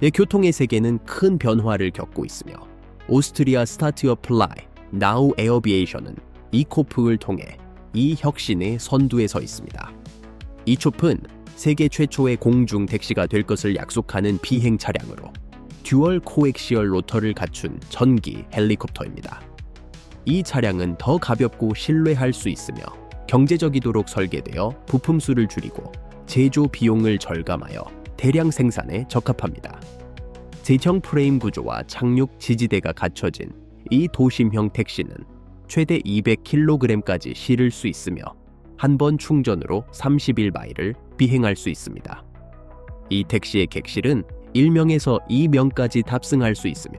내 교통의 세계는 큰 변화를 겪고 있으며 오스트리아 스타트어 플라이, 나우 에어비에이션은 이코프를 통해 이 혁신의 선두에 서 있습니다. 이초프는 세계 최초의 공중 택시가 될 것을 약속하는 비행 차량으로 듀얼 코엑시얼 로터를 갖춘 전기 헬리콥터입니다. 이 차량은 더 가볍고 신뢰할 수 있으며 경제적이도록 설계되어 부품 수를 줄이고 제조 비용을 절감하여 대량 생산에 적합합니다. 제형 프레임 구조와 착륙 지지대가 갖춰진 이 도심형 택시는 최대 200kg까지 실을 수 있으며 한 번 충전으로 31마일을 비행할 수 있습니다. 이 택시의 객실은 1명에서 2명까지 탑승할 수 있으며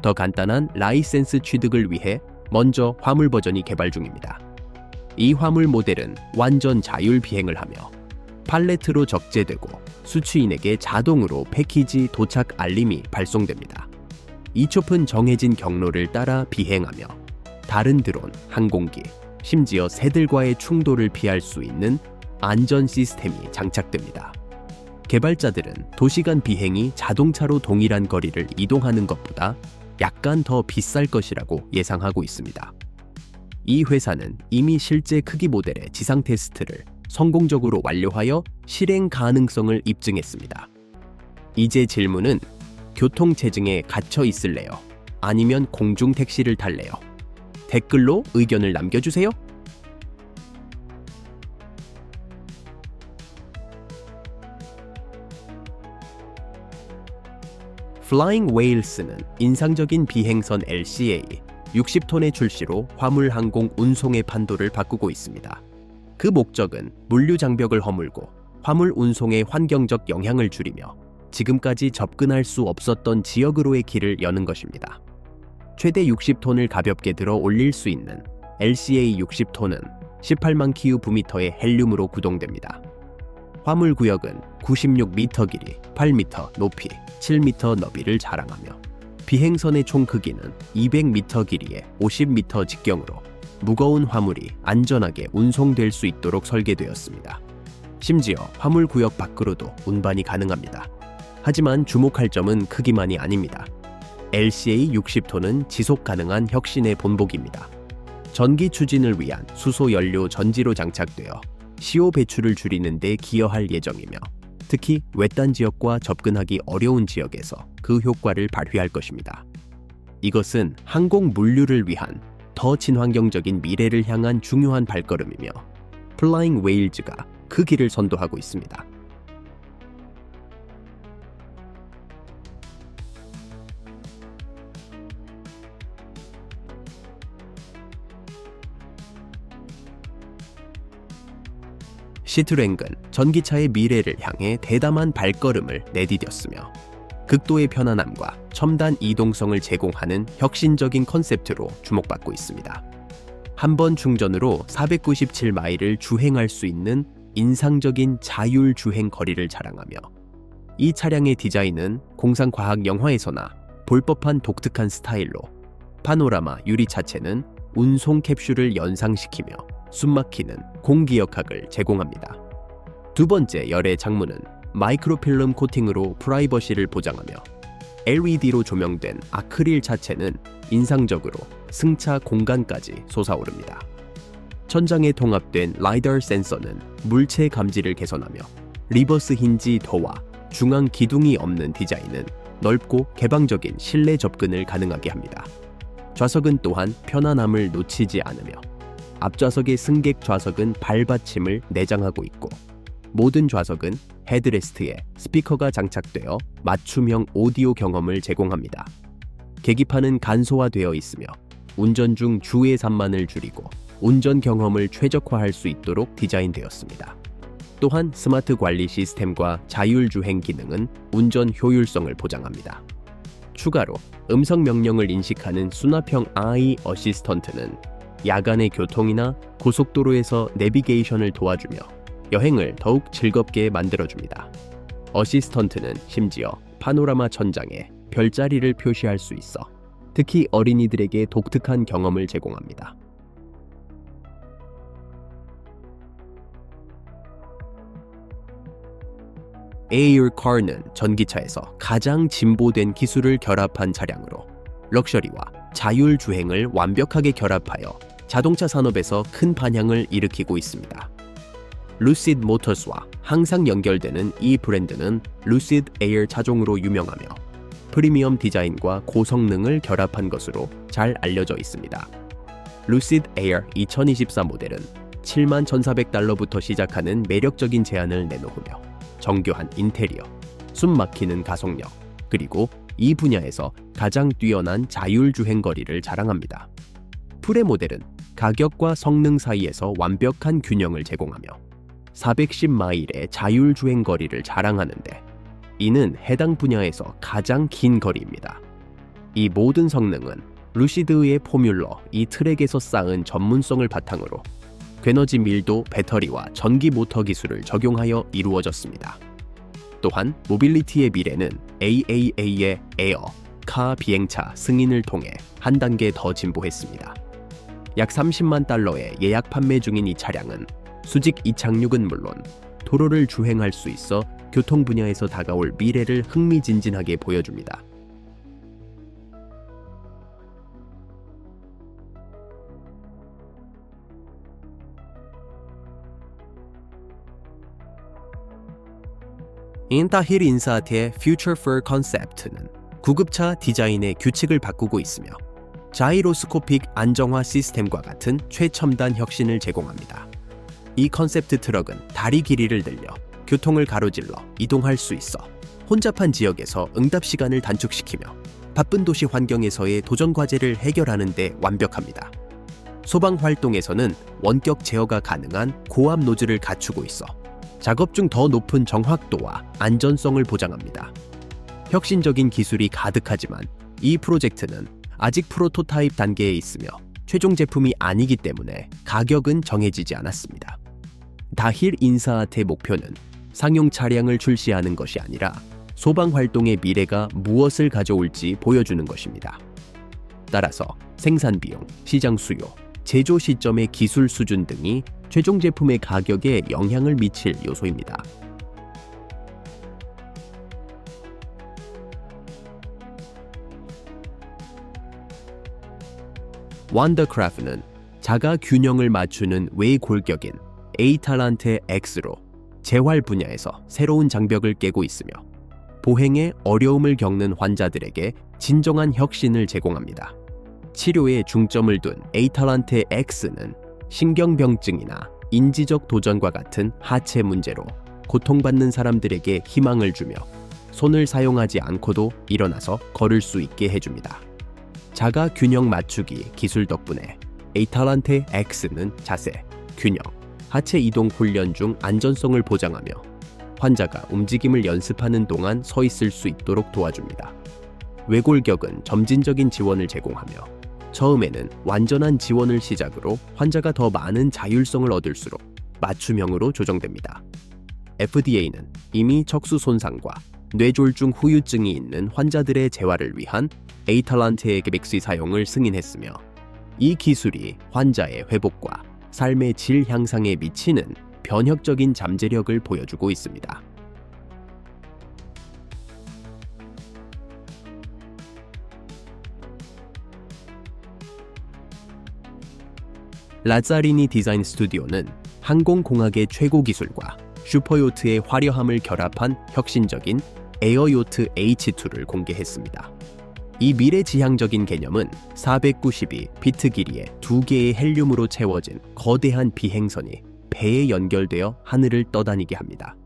더 간단한 라이센스 취득을 위해 먼저 화물 버전이 개발 중입니다. 이 화물 모델은 완전 자율 비행을 하며 팔레트로 적재되고 수취인에게 자동으로 패키지 도착 알림이 발송됩니다. 이초픈 정해진 경로를 따라 비행하며 다른 드론, 항공기, 심지어 새들과의 충돌을 피할 수 있는 안전 시스템이 장착됩니다. 개발자들은 도시간 비행이 자동차로 동일한 거리를 이동하는 것보다 약간 더 비쌀 것이라고 예상하고 있습니다. 이 회사는 이미 실제 크기 모델의 지상 테스트를 성공적으로 완료하여 실행 가능성을 입증했습니다. 이제 질문은 교통 체증에 갇혀 있을래요? 아니면 공중 택시를 탈래요? 댓글로 의견을 남겨주세요. 플라잉 웨일스는 인상적인 비행선 LCA 60톤의 출시로 화물 항공 운송의 판도를 바꾸고 있습니다. 그 목적은 물류 장벽을 허물고 화물 운송의 환경적 영향을 줄이며 지금까지 접근할 수 없었던 지역으로의 길을 여는 것입니다. 최대 60톤을 가볍게 들어 올릴 수 있는 LCA 60톤은 18만 키우 부미터의 헬륨으로 구동됩니다. 화물 구역은 96m 길이, 8m 높이, 7m 너비를 자랑하며 비행선의 총 크기는 200m 길이에 50m 직경으로 무거운 화물이 안전하게 운송될 수 있도록 설계되었습니다. 심지어 화물 구역 밖으로도 운반이 가능합니다. 하지만 주목할 점은 크기만이 아닙니다. LCA 60톤은 지속 가능한 혁신의 본보기입니다. 전기 추진을 위한 수소 연료 전지로 장착되어 CO 배출을 줄이는 데 기여할 예정이며 특히 외딴 지역과 접근하기 어려운 지역에서 그 효과를 발휘할 것입니다. 이것은 항공 물류를 위한 더 친환경적인 미래를 향한 중요한 발걸음이며 플라잉 웨일즈가 그 길을 선도하고 있습니다. 시트랭은 전기차의 미래를 향해 대담한 발걸음을 내디뎠으며 극도의 편안함과 첨단 이동성을 제공하는 혁신적인 컨셉트로 주목받고 있습니다. 한 번 충전으로 497마일을 주행할 수 있는 인상적인 자율 주행 거리를 자랑하며 이 차량의 디자인은 공상과학 영화에서나 볼 법한 독특한 스타일로 파노라마 유리 차체는 운송 캡슐을 연상시키며 숨막히는 공기역학을 제공합니다. 두 번째 열의 장문은 마이크로필름 코팅으로 프라이버시를 보장하며 LED로 조명된 아크릴 자체는 인상적으로 승차 공간까지 솟아오릅니다. 천장에 통합된 라이더 센서는 물체 감지를 개선하며 리버스 힌지 도와 중앙 기둥이 없는 디자인은 넓고 개방적인 실내 접근을 가능하게 합니다. 좌석은 또한 편안함을 놓치지 않으며 앞좌석의 승객 좌석은 발받침을 내장하고 있고 모든 좌석은 헤드레스트에 스피커가 장착되어 맞춤형 오디오 경험을 제공합니다. 계기판은 간소화되어 있으며 운전 중 주의 산만을 줄이고 운전 경험을 최적화할 수 있도록 디자인되었습니다. 또한 스마트 관리 시스템과 자율 주행 기능은 운전 효율성을 보장합니다. 추가로 음성 명령을 인식하는 수납형 아이 어시스턴트는 야간의 교통이나 고속도로에서 내비게이션을 도와주며 여행을 더욱 즐겁게 만들어줍니다. 어시스턴트는 심지어 파노라마 천장에 별자리를 표시할 수 있어 특히 어린이들에게 독특한 경험을 제공합니다. Car는 전기차에서 가장 진보된 기술을 결합한 차량으로 럭셔리와 자율 주행을 완벽하게 결합하여 자동차 산업에서 큰 반향을 일으키고 있습니다. 루시드 모터스와 항상 연결되는 이 브랜드는 루시드 에어 차종으로 유명하며 프리미엄 디자인과 고성능을 결합한 것으로 잘 알려져 있습니다. 루시드 에어 2024 모델은 7만 1,400달러부터 시작하는 매력적인 제안을 내놓으며 정교한 인테리어, 숨 막히는 가속력, 그리고 이 분야에서 가장 뛰어난 자율 주행 거리를 자랑합니다. 프레 모델은 가격과 성능 사이에서 완벽한 균형을 제공하며 410마일의 자율 주행 거리를 자랑하는데 이는 해당 분야에서 가장 긴 거리입니다. 이 모든 성능은 루시드의 포뮬러 이 트랙에서 쌓은 전문성을 바탕으로 괴너지 밀도 배터리와 전기 모터 기술을 적용하여 이루어졌습니다. 또한 모빌리티의 미래는 AAA의 에어, 카 비행차 승인을 통해 한 단계 더 진보했습니다. 약 30만 달러의 예약 판매 중인 이 차량은 수직 이착륙은 물론 도로를 주행할 수 있어 교통 분야에서 다가올 미래를 흥미진진하게 보여줍니다. 인타힐 인사트의 Future for Concept는 구급차 디자인의 규칙을 바꾸고 있으며 자이로스코픽 안정화 시스템과 같은 최첨단 혁신을 제공합니다. 이 컨셉트 트럭은 다리 길이를 늘려 교통을 가로질러 이동할 수 있어 혼잡한 지역에서 응답 시간을 단축시키며 바쁜 도시 환경에서의 도전 과제를 해결하는 데 완벽합니다. 소방 활동에서는 원격 제어가 가능한 고압 노즐을 갖추고 있어 작업 중 더 높은 정확도와 안전성을 보장합니다. 혁신적인 기술이 가득하지만 이 프로젝트는 아직 프로토타입 단계에 있으며 최종 제품이 아니기 때문에 가격은 정해지지 않았습니다. 다힐 인사아트의 목표는 상용 차량을 출시하는 것이 아니라 소방 활동의 미래가 무엇을 가져올지 보여주는 것입니다. 따라서 생산 비용, 시장 수요, 제조 시점의 기술 수준 등이 최종 제품의 가격에 영향을 미칠 요소입니다. 완더크래프트는 자가 균형을 맞추는 외골격인 에이탈란트 X로 재활 분야에서 새로운 장벽을 깨고 있으며 보행에 어려움을 겪는 환자들에게 진정한 혁신을 제공합니다. 치료에 중점을 둔 에이탈란트 X는 신경병증이나 인지적 도전과 같은 하체 문제로 고통받는 사람들에게 희망을 주며 손을 사용하지 않고도 일어나서 걸을 수 있게 해줍니다. 자가 균형 맞추기 기술 덕분에 에이탈란테 X는 자세, 균형, 하체 이동 훈련 중 안전성을 보장하며 환자가 움직임을 연습하는 동안 서 있을 수 있도록 도와줍니다. 외골격은 점진적인 지원을 제공하며 처음에는 완전한 지원을 시작으로 환자가 더 많은 자율성을 얻을수록 맞춤형으로 조정됩니다. FDA는 이미 척수 손상과 뇌졸중 후유증이 있는 환자들의 재활을 위한 에이탈란트의 객백시 사용을 승인했으며 이 기술이 환자의 회복과 삶의 질 향상에 미치는 변혁적인 잠재력을 보여주고 있습니다. 라자리니 디자인 스튜디오는 항공공학의 최고 기술과 슈퍼요트의 화려함을 결합한 혁신적인 에어요트 H2를 공개했습니다. 이 미래지향적인 개념은 492피트 길이의 두 개의 헬륨으로 채워진 거대한 비행선이 배에 연결되어 하늘을 떠다니게 합니다.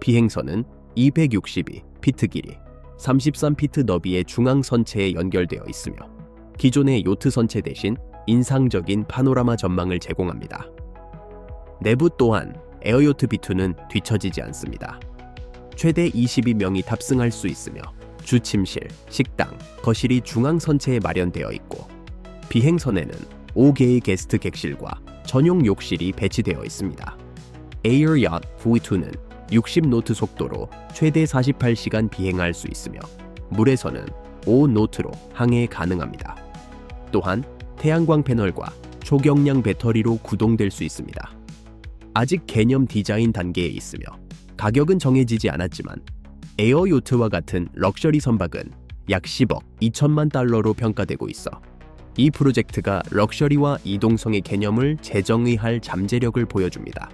비행선은 262 피트 길이, 33피트 너비의 중앙 선체에 연결되어 있으며 기존의 요트 선체 대신 인상적인 파노라마 전망을 제공합니다. 내부 또한 에어요트 B2는 뒤처지지 않습니다. 최대 22명이 탑승할 수 있으며 주침실, 식당, 거실이 중앙 선체에 마련되어 있고 비행선에는 5개의 게스트 객실과 전용 욕실이 배치되어 있습니다. Air Yacht V2는 60노트 속도로 최대 48시간 비행할 수 있으며 물에서는 5노트로 항해 가능합니다. 또한 태양광 패널과 초경량 배터리로 구동될 수 있습니다. 아직 개념 디자인 단계에 있으며 가격은 정해지지 않았지만 에어 요트와 같은 럭셔리 선박은 약 10억 2천만 달러로 평가되고 있어 이 프로젝트가 럭셔리와 이동성의 개념을 재정의할 잠재력을 보여줍니다.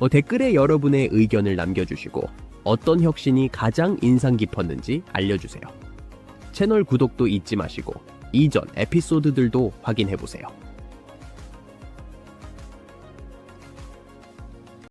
어, 댓글에 여러분의 의견을 남겨주시고 어떤 혁신이 가장 인상 깊었는지 알려주세요. 채널 구독도 잊지 마시고 이전 에피소드들도 확인해보세요.